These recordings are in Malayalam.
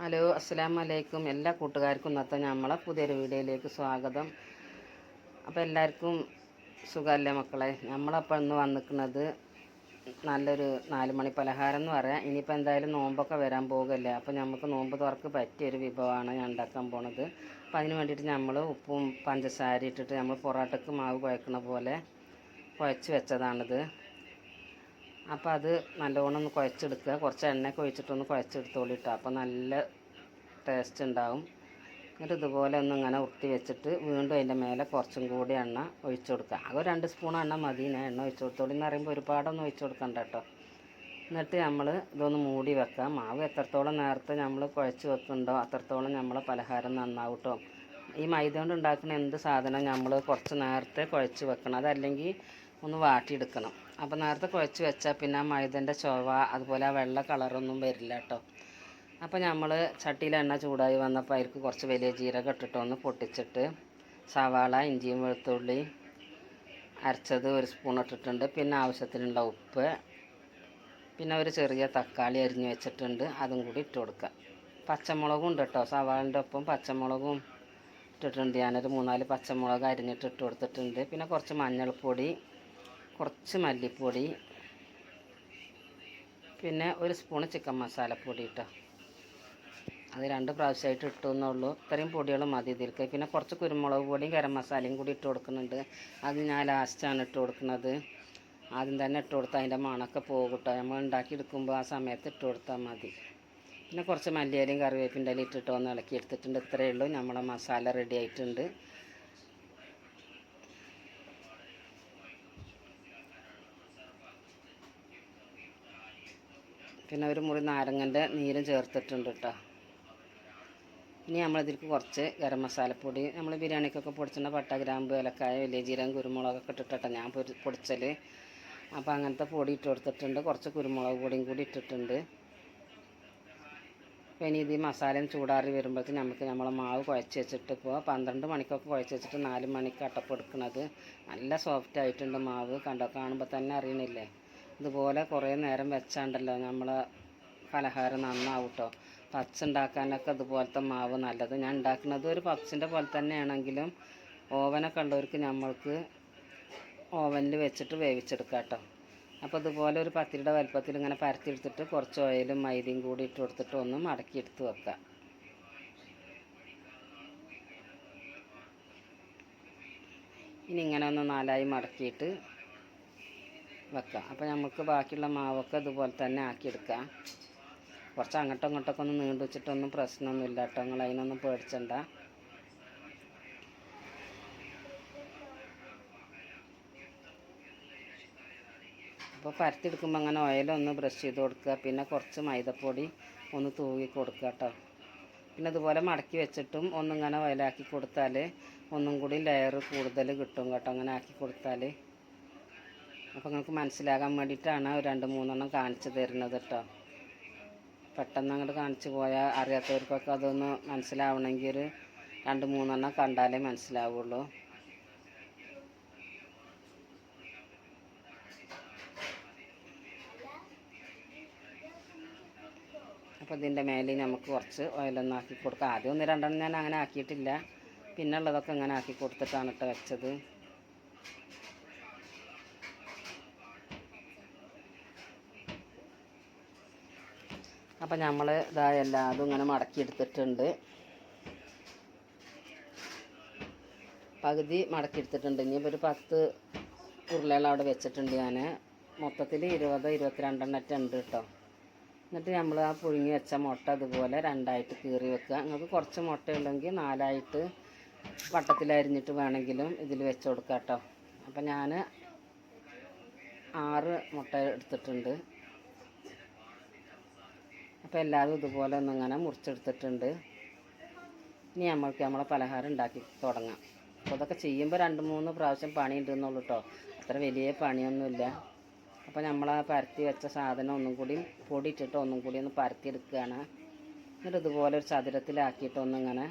ഹലോ അസ്സലാമു അലൈക്കും. എല്ലാ കൂട്ടുകാർക്കും ഇന്നത്തെ നമ്മളെ പുതിയൊരു വീഡിയോയിലേക്ക് സ്വാഗതം. അപ്പോൾ എല്ലാവർക്കും സുഖമല്ലേ മക്കളെ? നമ്മളപ്പോൾ ഇന്ന് വന്നിക്കുന്നത് നല്ലൊരു നാല് മണി പലഹാരം എന്ന് പറയാം. ഇനിയിപ്പോൾ എന്തായാലും നോമ്പൊക്കെ വരാൻ പോകല്ലേ അപ്പോൾ നമുക്ക് നോമ്പ് തുറക്ക് പറ്റിയൊരു വിഭവമാണ് ഞാൻ ഉണ്ടാക്കാൻ പോണത്. അപ്പോൾ അതിന് വേണ്ടിയിട്ട് നമ്മൾ ഉപ്പും പഞ്ചസാര ഇട്ടിട്ട് നമ്മൾ പൊറോട്ടക്ക് മാവ് കുഴക്കുന്ന പോലെ കുഴച്ച് വെച്ചതാണിത്. അപ്പോൾ അത് നല്ലോണം ഒന്ന് കുഴച്ചെടുക്കുക. കുറച്ച് എണ്ണയൊക്കെ ഒഴിച്ചിട്ടൊന്ന് കുഴച്ചെടുത്തോളിട്ടോ. അപ്പോൾ നല്ല ടേസ്റ്റ് ഉണ്ടാവും. എന്നിട്ട് ഇതുപോലെ ഒന്ന് ഇങ്ങനെ ഉരുട്ടി വെച്ചിട്ട് വീണ്ടും അതിന്റെ മേലെ കുറച്ചും കൂടി എണ്ണ ഒഴിച്ചു കൊടുക്കുക. ഒരു രണ്ട് സ്പൂൺ എണ്ണ മതി. ഞാൻ എണ്ണ ഒഴിച്ചു കൊടുത്തോളി എന്ന് പറയുമ്പോൾ ഒരുപാടൊന്നും ഒഴിച്ചു കൊടുക്കണ്ട കേട്ടോ. എന്നിട്ട് നമ്മൾ ഇതൊന്ന് മൂടി വെക്കാം മാവ് എത്രത്തോളം നേരത്തെ നമ്മൾ കുഴച്ച് വെക്കുന്നുണ്ടോ അത്രത്തോളം നമ്മൾ പലഹാരം നന്നാവും കേട്ടോ. ഈ മൈദ കൊണ്ട് ഉണ്ടാക്കുന്ന എന്ത് സാധനം നമ്മൾ കുറച്ച് നേരത്തെ കുഴച്ച് വെക്കണം. അതല്ലെങ്കിൽ ഒന്ന് വാട്ടിയെടുക്കണം. അപ്പോൾ നേരത്തെ കുഴച്ച് വെച്ചാൽ പിന്നെ ആ മൈദന്റെ ചൊവ അതുപോലെ ആ വെള്ള കളറൊന്നും വരില്ല കേട്ടോ അപ്പോൾ നമ്മൾ ചട്ടിയിൽ എണ്ണ ചൂടായി വന്നപ്പോൾ അതിലേക്ക് കുറച്ച് വലിയ ജീരകം ഇട്ടിട്ട് ഒന്ന് പൊട്ടിച്ചിട്ട് സവാള ഇഞ്ചിയും വെളുത്തുള്ളി അരച്ചത് ഒരു സ്പൂൺ ഇട്ടിട്ടുണ്ട്. പിന്നെ ആവശ്യത്തിനുള്ള ഉപ്പ് പിന്നെ ഒരു ചെറിയ തക്കാളി അരിഞ്ഞ് വെച്ചിട്ടുണ്ട്. അതും കൂടി ഇട്ട് കൊടുക്കുക പച്ചമുളകും ഉണ്ട് കേട്ടോ സവാളിന്റെ ഒപ്പം പച്ചമുളകും ഇട്ടിട്ടുണ്ട്. ഞാനൊരു മൂന്നാൽ പച്ചമുളക് അരിഞ്ഞിട്ട് ഇട്ട് കൊടുത്തിട്ടുണ്ട്. പിന്നെ കുറച്ച് മഞ്ഞൾപ്പൊടി കുറച്ച് മല്ലിപ്പൊടി പിന്നെ ഒരു സ്പൂണ് ചിക്കൻ മസാലപ്പൊടി ഇട്ടോ. അത് രണ്ട് പ്രാവശ്യമായിട്ട് ഇട്ടു എന്നുള്ളൂ. ഇത്രയും പൊടികൾ മതി ഇതിലേക്ക് പിന്നെ കുറച്ച് കുരുമുളക് പൊടിയും ഗരം മസാലയും കൂടി ഇട്ട് കൊടുക്കുന്നുണ്ട്. അത് ഞാൻ ലാസ്റ്റാണ് ഇട്ട് കൊടുക്കുന്നത്. ആദ്യം തന്നെ ഇട്ട് കൊടുത്താൽ അതിന്റെ മണമൊക്കെ പോകട്ടോ കേട്ടോ. നമ്മൾ ഉണ്ടാക്കിയെടുക്കുമ്പോൾ ആ സമയത്ത് ഇട്ട് കൊടുത്താൽ മതി. പിന്നെ കുറച്ച് മല്ലിയിലയും കറിവേപ്പിന്റെ ഇലയും ഇട്ടിട്ട് ഒന്ന് ഇളക്കി എടുത്തിട്ടുണ്ട്. ഇത്രയേ ഉള്ളൂ. നമ്മുടെ മസാല റെഡി ആയിട്ടുണ്ട്. പിന്നെ ഒരു മുറി നാരങ്ങന്റെ നീരും ചേർത്തിട്ടുണ്ട് കേട്ടോ. ഇനി നമ്മളിതിലേക്ക് കുറച്ച് ഗരം മസാലപ്പൊടി നമ്മൾ ബിരിയാണിക്കൊക്കെ പൊടിച്ചിട്ടുള്ള പട്ട ഗ്രാമ്പ് ഏലക്കായ വലിയ ജീരകം കുരുമുളകൊക്കെ ഇട്ടിട്ടോ ഞാൻ പൊരി പൊടിച്ചൽ അപ്പോൾ അങ്ങനത്തെ പൊടി ഇട്ട് കൊടുത്തിട്ടുണ്ട്. കുറച്ച് കുരുമുളക് പൊടിയും കൂടി ഇട്ടിട്ടുണ്ട്. അപ്പോൾ ഇനി ഇത് മസാലയും ചൂടാറി വരുമ്പോഴത്തേക്ക് നമുക്ക് നമ്മളെ മാവ് കുഴച്ച് വെച്ചിട്ട് ഇപ്പോൾ പന്ത്രണ്ട് മണിക്കൊക്കെ കുഴച്ച് വെച്ചിട്ട് നാല് മണിക്ക് അട്ടപ്പെടുക്കണത് നല്ല സോഫ്റ്റ് ആയിട്ടുണ്ട് മാവ്. കണ്ടോ? കാണുമ്പോൾ തന്നെ അറിയണില്ലേ? ഇതുപോലെ കുറേ നേരം വെച്ചാണ്ടല്ലോ നമ്മളെ പലഹാരം നന്നാവും കേട്ടോ പപ്സ് ഉണ്ടാക്കാനൊക്കെ ഇതുപോലത്തെ മാവ് നല്ലത്. ഞാൻ ഉണ്ടാക്കുന്നത് ഒരു പപ്സിന്റെ പോലെ തന്നെയാണെങ്കിലും ഓവനൊക്കെ ഉള്ളവർക്ക് നമ്മൾക്ക് ഓവനിൽ വെച്ചിട്ട് വേവിച്ചെടുക്കാം കേട്ടോ അപ്പോൾ ഇതുപോലെ ഒരു പത്തിരിയുടെ വലുപ്പത്തിൽ ഇങ്ങനെ പരത്തിയെടുത്തിട്ട് കുറച്ച് ഓയിലും മൈദയും കൂടി ഇട്ട് കൊടുത്തിട്ട് ഒന്ന് മടക്കിയെടുത്ത് വെക്കാം. ഇനി ഇങ്ങനെ ഒന്ന് നാലായി മടക്കിയിട്ട് വെക്കാം. അപ്പോൾ നമുക്ക് ബാക്കിയുള്ള മാവൊക്കെ ഇതുപോലെ തന്നെ ആക്കിയെടുക്കാം. കുറച്ച് അങ്ങോട്ടും ഇങ്ങോട്ടൊക്കെ ഒന്ന് നീണ്ടു വെച്ചിട്ടൊന്നും പ്രശ്നമൊന്നുമില്ല കേട്ടോ. നിങ്ങൾ അതിനൊന്നും പേടിച്ചണ്ട. അപ്പോൾ പരത്തിയെടുക്കുമ്പോൾ അങ്ങനെ ഓയിലൊന്ന് ബ്രഷ് ചെയ്ത് കൊടുക്കുക. പിന്നെ കുറച്ച് മൈദപ്പൊടി ഒന്ന് തൂകി കൊടുക്കുക കേട്ടോ. പിന്നെ ഇതുപോലെ മടക്കി വെച്ചിട്ടും ഒന്നിങ്ങനെ ഓയിലാക്കി കൊടുത്താൽ ഒന്നും കൂടി ലെയർ കൂടുതൽ കിട്ടും കേട്ടോ. അങ്ങനെ ആക്കി കൊടുത്താൽ അപ്പോൾ നിങ്ങൾക്ക് മനസ്സിലാകാൻ വേണ്ടിയിട്ടാണ് രണ്ട് മൂന്നെണ്ണം കാണിച്ചു തരുന്നത് കേട്ടോ പെട്ടെന്ന് അങ്ങോട്ട് കാണിച്ചു പോയാൽ അറിയാത്തവർക്കൊക്കെ അതൊന്ന് മനസ്സിലാവണമെങ്കിൽ ഒരു രണ്ട് മൂന്നെണ്ണം കണ്ടാലേ മനസ്സിലാവുള്ളൂ. അപ്പോൾ ഇതിന്റെ മേലെ നമുക്ക് കുറച്ച് ഓയിലൊന്നും ആക്കി കൊടുക്കാം. ആദ്യം ഒന്ന് രണ്ടെണ്ണം ഞാൻ അങ്ങനെ ആക്കിയിട്ടില്ല. പിന്നെ ഉള്ളതൊക്കെ ഇങ്ങനെ ആക്കി കൊടുത്തിട്ടാണ് ഇട്ട് വെച്ചത്. അപ്പം നമ്മൾ ഇതാ എല്ലാതും ഇങ്ങനെ മടക്കി എടുത്തിട്ടുണ്ട്. പകുതി മടക്കി എടുത്തിട്ടുണ്ട്. ഇനിയിപ്പോൾ ഒരു പത്ത് ഉരുളകൾ അവിടെ വെച്ചിട്ടുണ്ട് ഞാൻ മൊത്തത്തിൽ ഇരുപത് ഇരുപത്തിരണ്ടെണ്ണറ്റ് ഉണ്ട് കേട്ടോ എന്നിട്ട് നമ്മൾ ആ പുഴുങ്ങി വെച്ച മുട്ട അതുപോലെ രണ്ടായിട്ട് കീറി വെക്കുക. നിങ്ങൾക്ക് കുറച്ച് മുട്ട ഉണ്ടെങ്കിൽ നാലായിട്ട് വട്ടത്തിലരിഞ്ഞിട്ട് വേണമെങ്കിലും ഇതിൽ വെച്ച് കൊടുക്കാം കേട്ടോ അപ്പം ഞാൻ ആറ് മുട്ട എടുത്തിട്ടുണ്ട്. അപ്പോൾ എല്ലാതും ഇതുപോലെ ഒന്ന് ഒന്നിങ്ങനെ മുറിച്ചെടുത്തിട്ടുണ്ട്. ഇനി നമ്മൾക്ക് നമ്മളെ പലഹാരം ഉണ്ടാക്കി തുടങ്ങാം. അപ്പോൾ ഇതൊക്കെ ചെയ്യുമ്പോൾ രണ്ട് മൂന്ന് പ്രാവശ്യം പണി ഉണ്ടെന്നുള്ളൂ കേട്ടോ അത്ര വലിയ പണിയൊന്നുമില്ല. അപ്പോൾ നമ്മൾ ആ പരത്തി വെച്ച സാധനം ഒന്നും കൂടി പൊടി ഇട്ടിട്ട് ഒന്നും കൂടി ഒന്ന് പരത്തി എടുക്കുകയാണ്. എന്നിട്ട് ഇതുപോലെ ഒരു ചതുരത്തിലാക്കിയിട്ട് ഒന്നിങ്ങനെ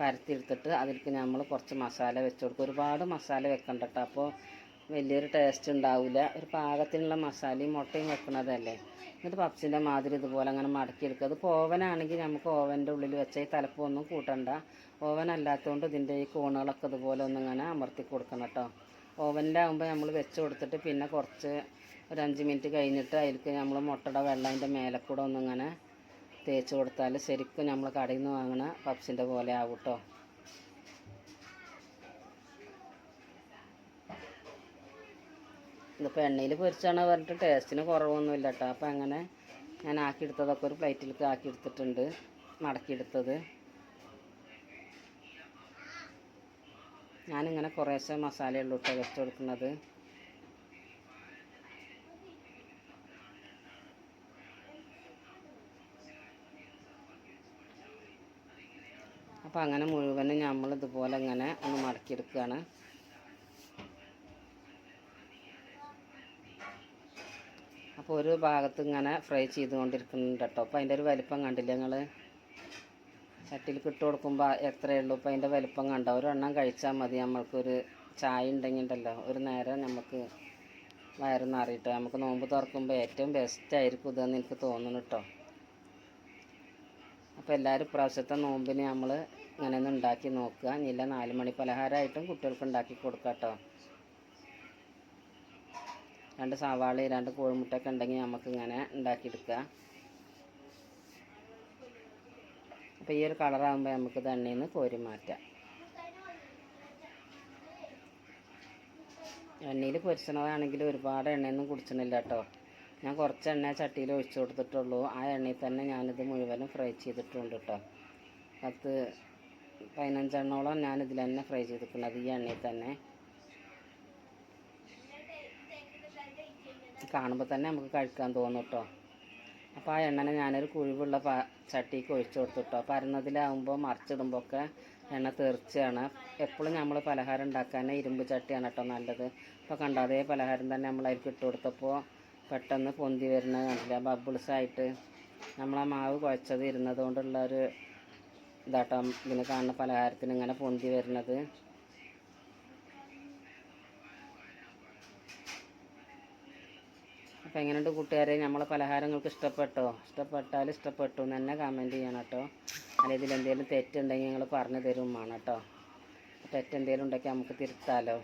പരത്തി എടുത്തിട്ട് അതിലേക്ക് നമ്മൾ കുറച്ച് മസാല വെച്ച് കൊടുക്കും. ഒരുപാട് മസാല വെക്കണ്ട കേട്ടോ അപ്പോൾ വലിയൊരു ടേസ്റ്റ് ഉണ്ടാവില്ല ഒരു പാകത്തിനുള്ള മസാലയും മുട്ടയും വെക്കുന്നതല്ലേ എന്നിട്ട് പപ്സിന്റെ മാതിരി ഇതുപോലെ അങ്ങനെ മടക്കിയെടുക്കുക. അത് ഓവനാണെങ്കിൽ നമുക്ക് ഓവന്റെ ഉള്ളിൽ വെച്ച ഈ തലപ്പൊന്നും കൂട്ടണ്ട. ഓവൻ അല്ലാത്തതുകൊണ്ട് ഇതിന്റെ ഈ കോണുകളൊക്കെ ഇതുപോലെ ഒന്ന് ഒന്നിങ്ങനെ അമർത്തി കൊടുക്കണം കേട്ടോ. ഓവനിലാകുമ്പോൾ നമ്മൾ വെച്ച് കൊടുത്തിട്ട് പിന്നെ കുറച്ച് ഒരു അഞ്ച് മിനിറ്റ് കഴിഞ്ഞിട്ട് അതിലേക്ക് നമ്മൾ മുട്ടയുടെ വെള്ളം അതിന്റെ മേലെ കൂടെ ഒന്നിങ്ങനെ തേച്ച് കൊടുത്താൽ ശരിക്കും നമ്മൾ കടയിൽ നിന്ന് വാങ്ങണ പപ്സിന്റെ പോലെ ആവും കേട്ടോ. ഇതിപ്പോൾ എണ്ണയിൽ പൊരിച്ചാണ് പറഞ്ഞിട്ട് ടേസ്റ്റിന് കുറവൊന്നുമില്ല കേട്ടോ അപ്പോൾ അങ്ങനെ ഞാൻ ആക്കിയെടുത്തതൊക്കെ ഒരു പ്ലേറ്റിലേക്ക് ആക്കിയെടുത്തിട്ടുണ്ട്. മടക്കിയെടുത്തത്. ഞാനിങ്ങനെ കുറേശ്ശെ മസാലയുള്ളൂ കേട്ടോ വെച്ച് കൊടുക്കുന്നത്. അപ്പോൾ അങ്ങനെ മുഴുവനും നമ്മൾ ഇതുപോലെ ഇങ്ങനെ ഒന്ന് മടക്കിയെടുക്കുകയാണ് അപ്പോൾ ഒരു ഭാഗത്ത് ഇങ്ങനെ ഫ്രൈ ചെയ്തുകൊണ്ടിരിക്കുന്നുണ്ട് കേട്ടോ അപ്പോൾ അതിന്റെ ഒരു വലിപ്പം കണ്ടില്ല നിങ്ങൾ ചട്ടിയിൽ ഇട്ട് കൊടുക്കുമ്പോൾ എത്രയേ ഉള്ളൂ? അപ്പോൾ അതിന്റെ വലിപ്പം കണ്ടോ? ഒരെണ്ണം കഴിച്ചാൽ മതി. നമ്മൾക്കൊരു ചായ ഉണ്ടെങ്കിൽ ഉണ്ടല്ലോ ഒരു നേരം നമുക്ക് വയറ് നിറയിട്ട്. നമുക്ക് നോമ്പ് തുറക്കുമ്പോൾ ഏറ്റവും ബെസ്റ്റ് ആയിരിക്കും ഇതെന്ന് എനിക്ക് തോന്നുന്നു കേട്ടോ അപ്പോൾ എല്ലാവരും ഇപ്രാവശ്യത്തെ നോമ്പിന് നമ്മൾ ഇങ്ങനെ ഒന്ന് ഉണ്ടാക്കി നോക്കുക. ഇല്ല നാല് മണി പലഹാരമായിട്ടും കുട്ടികൾക്ക് ഉണ്ടാക്കി കൊടുക്കാം കേട്ടോ രണ്ട് സവാള രണ്ട് കോഴിമുട്ടയൊക്കെ ഉണ്ടെങ്കിൽ നമുക്ക് ഇങ്ങനെ ഉണ്ടാക്കിയെടുക്കുക. അപ്പോൾ ഈ ഒരു കളറാകുമ്പോൾ നമുക്ക് തണ്ണിയിൽ നിന്ന് കോരി മാറ്റാം. എണ്ണയിൽ പൊരിച്ചണതാണെങ്കിൽ ഒരുപാട് എണ്ണയൊന്നും കുടിച്ചണില്ല കേട്ടോ. ഞാൻ കുറച്ച് എണ്ണ ചട്ടിയിൽ ഒഴിച്ചു കൊടുത്തിട്ടുള്ളൂ. ആ എണ്ണയിൽ തന്നെ ഞാനിത് മുഴുവനും ഫ്രൈ ചെയ്തിട്ടുണ്ട് കേട്ടോ. പത്ത് പതിനഞ്ചെണ്ണോളം ഞാനിതിൽ തന്നെ ഫ്രൈ ചെയ്തിട്ടുണ്ട് ഈ എണ്ണയിൽ തന്നെ. കാണുമ്പോൾ തന്നെ നമുക്ക് കഴിക്കാൻ തോന്നും കേട്ടോ അപ്പോൾ ആ എണ്ണനെ ഞാനൊരു കുഴിവുള്ള പ ചട്ടിക്ക് ഒഴിച്ചു കൊടുത്തു കേട്ടോ പരന്നതിലാവുമ്പോൾ മറിച്ചിടുമ്പോൾ ഒക്കെ എണ്ണ തീർച്ചയാണ് എപ്പോഴും നമ്മൾ പലഹാരം ഉണ്ടാക്കാൻ ഇരുമ്പ് ചട്ടിയാണ് കേട്ടോ നല്ലത്. അപ്പോൾ കണ്ടോ പലഹാരം തന്നെ നമ്മൾ ഇട്ട് കൊടുത്തപ്പോൾ പെട്ടെന്ന് പൊന്തി വരുന്നത് കണ്ടില്ല? ബബിൾസ് ആയിട്ട് നമ്മൾ ആ മാവ് കുഴച്ചത് ഇരുന്നത് കൊണ്ടുള്ള ഒരു ഇതാട്ടോ ഇതിന് കാണുന്ന പലഹാരത്തിന് ഇങ്ങനെ പൊന്തി വരുന്നത്. അപ്പോൾ എങ്ങനെയുണ്ട് കൂട്ടുകാരെ? നമ്മളെ പലഹാരങ്ങൾക്ക് ഇഷ്ടപ്പെട്ടോ? ഇഷ്ടപ്പെട്ടാൽ ഇഷ്ടപ്പെട്ടു എന്ന് തന്നെ കമന്റ് ചെയ്യണം കേട്ടോ. അല്ലെങ്കിൽ ഇതിലെന്തെങ്കിലും തെറ്റുണ്ടെങ്കിൽ ഞങ്ങൾ പറഞ്ഞു തരും വേണം കേട്ടോ. തെറ്റെന്തെങ്കിലും ഉണ്ടെങ്കിൽ നമുക്ക് തിരുത്താലോ.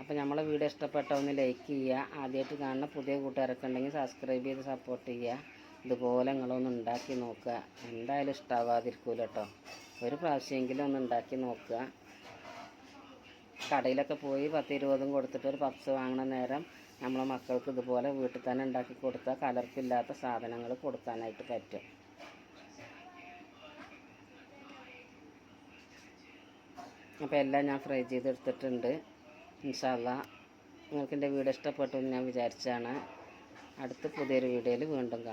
അപ്പോൾ നമ്മളെ വീഡിയോ ഇഷ്ടപ്പെട്ടോ ഒന്ന് ലൈക്ക് ചെയ്യുക. ആദ്യമായിട്ട് കാണുന്ന പുതിയ കൂട്ടുകാരൊക്കെ ഉണ്ടെങ്കിൽ സബ്സ്ക്രൈബ് ചെയ്ത് സപ്പോർട്ട് ചെയ്യുക. ഇതുപോലെ നിങ്ങളൊന്ന് ഉണ്ടാക്കി നോക്കുക. എന്തായാലും ഇഷ്ടാവാതിരിക്കൂല കേട്ടോ. ഒരു പ്രാവശ്യമെങ്കിലും ഒന്ന് ഉണ്ടാക്കി നോക്കുക. കടയിലൊക്കെ പോയി പത്ത് ഇരുപതും കൊടുത്തിട്ട് ഒരു പപ്സ് വാങ്ങണ നേരം നമ്മളെ മക്കൾക്ക് ഇതുപോലെ വീട്ടിൽ തന്നെ ഉണ്ടാക്കി കൊടുത്താൽ കലർപ്പില്ലാത്ത സാധനങ്ങൾ കൊടുക്കാനായിട്ട് പറ്റും. അപ്പോൾ എല്ലാം ഞാൻ ഫ്രൈ ചെയ്തെടുത്തിട്ടുണ്ട്. ഇൻഷാല്ല നിങ്ങൾക്ക് എന്റെ വീഡിയോ ഇഷ്ടപ്പെട്ടു എന്ന് ഞാൻ വിചാരിച്ചാണ്. അടുത്ത പുതിയൊരു വീഡിയോയിൽ വീണ്ടും കാണാം.